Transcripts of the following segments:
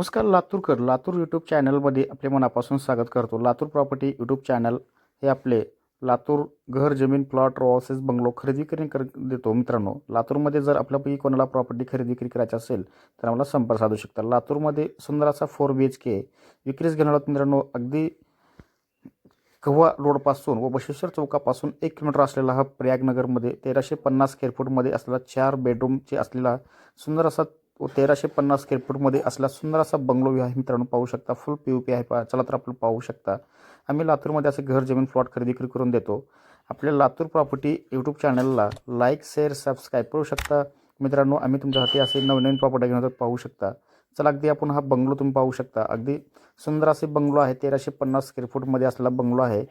नमस्कार लातूरकर लातूर यूट्यूब चॅनलमध्ये आपले मनापासून स्वागत करतो. लातूर प्रॉपर्टी यूट्यूब चॅनल हे आपले लातूर घर जमीन प्लॉट रॉसेस बंगलो खरेदी करी कर देतो मित्रांनो. लातूरमध्ये जर आपल्यापैकी कोणाला प्रॉपर्टी खरेदी विक्री करायची असेल तर आम्हाला संपर्क साधू शकता. लातूरमध्ये सुंदर असा फोर बी एच के विक्रीस घेणार आहोत मित्रांनो. अगदी कव्हा रोडपासून व बशेश्वर चौकापासून एक किलोमीटर असलेला हा प्रयागनगरमध्ये तेराशे पन्नास स्क्वेअर फूटमध्ये असलेला चार बेडरूमचे असलेला सुंदर असा व तेराशे पन्नास स्क्वेअर फूटमध्ये असला सुंदर असा बंगलो आहे मित्रांनो पाहू शकता. फुल पी यू पी आहे. पा चला तर आपण पाहू शकता. आम्ही लातूरमध्ये असे घर जमीन प्लॉट खरेदी विक्री करून देतो. आपल्या लातूर प्रॉपर्टी यूट्यूब चॅनलला लाईक शेअर सबस्क्राईब करू शकता. मित्रांनो आम्ही तुमच्यासाठी असे नवनवीन प्रॉपर्टी घेऊन पाहू शकता. चला अगदी आपण हा बंगलो तुम्ही पाहू शकता. अगदी सुंदर असे बंगलो आहे. तेराशे पन्नास स्क्वेअर फूटमध्ये असलेला बंगलो आहे.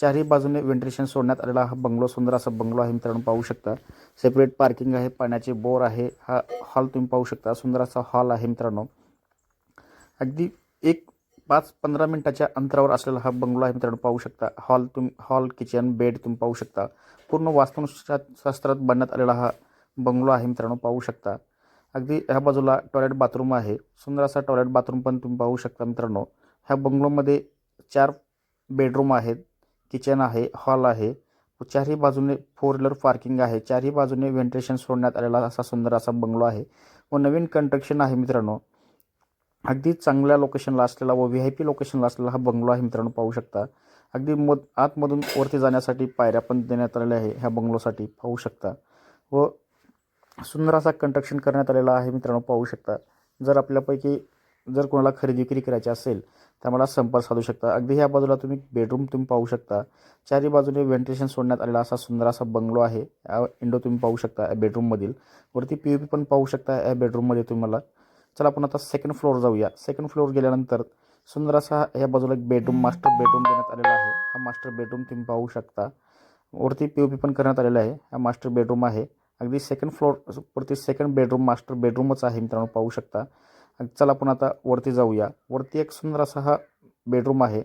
चारही बाजूने व्हेंटिलेशन सोडण्यात आलेला हा बंगलो सुंदर असा बंगलो आहे मित्रांनो पाहू शकता. सेपरेट पार्किंग आहे पाण्याचे बोर आहे हा हॉल तुम्ही पाहू शकता. सुंदर असा हॉल आहे मित्रांनो. अगदी एक पाच पंधरा मिनिटाच्या अंतरावर असलेला हा बंगलो आहे मित्रांनो पाहू शकता. हॉल तुम हॉल किचन बेड तुम्ही पाहू शकता. पूर्ण वास्तुशास्त्रात बनण्यात आलेला हा बंगलो आहे मित्रांनो पाहू शकता. अगदी ह्या बाजूला टॉयलेट बाथरूम आहे. सुंदर असा टॉयलेट बाथरूम पण तुम्ही पाहू शकता मित्रांनो. ह्या बंगलोमध्ये चार बेडरूम आहेत. किचन आहे हॉल आहे. चारही बाजूने फोर व्हीलर पार्किंग आहे. चारही बाजूने व्हेंटिलेशन सोडण्यात आलेला असा सुंदर असा बंगलो आहे. व नवीन कन्स्ट्रक्शन आहे मित्रांनो. अगदी चांगल्या लोकेशनला असलेला व व्ही आय पी लोकेशनला असलेला हा बंगलो आहे मित्रांनो पाहू शकता. अगदी मध आतमधून वरती जाण्यासाठी पायऱ्या पण देण्यात आलेल्या आहे ह्या बंगलोसाठी पाहू शकता. व सुंदर असा कंस्ट्रक्शन करण्यात आलेला आहे मित्रांनो पाहू शकता. जर आपल्यापैकी जर कोणाला खरेदी विक्री करायची असेल तर मला संपर्क साधू शकता. अगदी ह्या बाजूला तुम्ही बेडरूम तुम्ही पाहू शकता. चारही बाजूने व्हेंटिलेशन सोडण्यात आलेला असा सुंदर असा बंगलो आहे. या विंडो तुम्ही पाहू शकता या बेडरूममधील वरती पी यू पी पण पाहू शकता या बेडरूममध्ये तुम्हाला. चला आपण आता सेकंड फ्लोअर जाऊया. सेकंड फ्लोअर गेल्यानंतर सुंदर असा या बाजूला एक बेडरूम मास्टर बेडरूम देण्यात आलेला आहे. हा मास्टर बेडरूम तुम्ही पाहू शकता. वरती पी यू पी पण करण्यात आलेला आहे. हा मास्टर बेडरूम आहे. अगदी सेकंड फ्लोअर वरती सेकंड बेडरूम मास्टर बेडरूमच आहे मित्रांनो पाहू शकता. चला आपण आता वरती जाऊया. वरती एक सुंदर असा हा बेडरूम आहे.